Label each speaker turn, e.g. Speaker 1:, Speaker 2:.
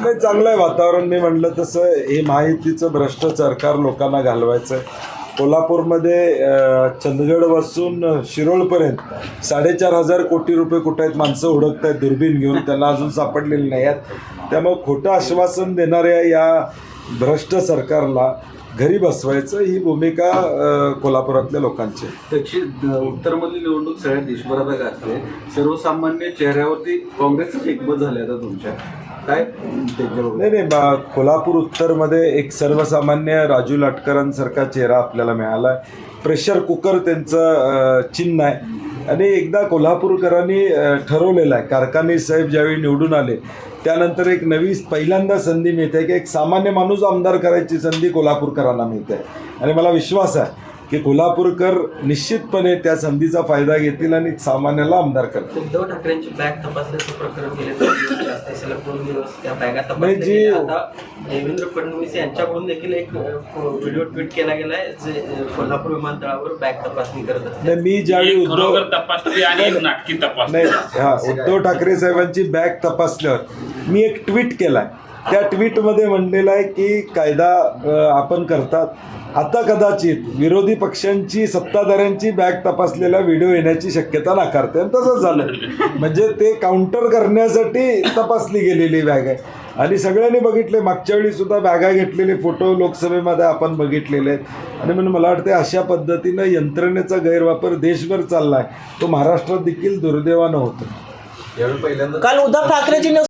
Speaker 1: नाही चांगलं आहे वातावरण. मी म्हणलं तसं हे माहितीचं भ्रष्ट सरकार लोकांना घालवायचं कोल्हापूरमध्ये चंदगडपासून शिरोळपर्यंत साडेचार हजार कोटी रुपये कुठं आहेत माणसं उडकत आहेत दुर्बीण घेऊन त्यांना अजून सापडलेले नाही आहेत. त्यामुळे खोटं आश्वासन देणाऱ्या या भ्रष्ट सरकारला घरी बसवायचं ही भूमिका कोल्हापुरातल्या लोकांची.
Speaker 2: दक्षिण उत्तरमधली निवडणूक सगळ्या देशभरात गाजते सर्वसामान्य चेहऱ्यावरती काँग्रेसचं एकमत झालं आता तुमच्या. काय
Speaker 1: नाही नाही बा- कोल्हापूर उत्तरमध्ये एक सर्वसामान्य राजू लाटकरांसारखा चेहरा आपल्याला मिळाला आहे प्रेशर कुकर त्यांचं चिन्ह आहे. आणि एकदा कोल्हापूरकरांनी ठरवलेलं आहे कारखाने साहेब ज्यावेळी निवडून आले त्यानंतर एक नवी पहिल्यांदा संधी मिळते की एक सामान्य माणूस आमदार करायची संधी कोल्हापूरकरांना मिळते. आणि मला विश्वास आहे की कोल्हापूरकर निश्चितपणे त्या संधीचा फायदा घेतील आणि सामान्याला आमदार करतील.
Speaker 3: उद्धव ठाकरेंची बॅग तपासण्याचं प्रकरण गेले दोन दिवस दोन त्या बॅगा
Speaker 1: नाही,
Speaker 3: तपासल्या
Speaker 1: जी-
Speaker 3: गेल्या. आता देवेंद्र फडणवीस यांच्याकडून देखील एक व्हिडिओ ट्विट केला गेलाय जे कोल्हापूर विमानतळावर बॅग तपासणी करत असते
Speaker 1: नाही मी ज्यावेळी
Speaker 4: एक
Speaker 1: उद्धव
Speaker 4: खरोखर तपासली आणि एक नाटकी तपासली
Speaker 1: नाही हा उद्धव ठाकरे साहेबांची बॅग तपासल्यावर मी एक ट्विट केलाय. त्या ट्विटमध्ये म्हणलेलं आहे की कायदा अ, आपण करतात. आता कदाचित विरोधी पक्षांची सत्ताधाऱ्यांची बॅग तपासलेला व्हिडिओ येण्याची शक्यता नाकारते. आणि तसंच झालं. म्हणजे ते काउंटर करण्यासाठी तपासली गेलेली बॅग आहे. आणि सगळ्यांनी बघितले मागच्या वेळी सुद्धा बॅगा घेतलेले फोटो लोकसभेमध्ये आपण बघितलेले आहेत. आणि म्हणून मला वाटते अशा पद्धतीनं यंत्रणेचा गैरवापर देशभर चालला आहे तो महाराष्ट्रात देखील दुर्दैवानं होतो.
Speaker 5: काल उद्धव ठाकरेजी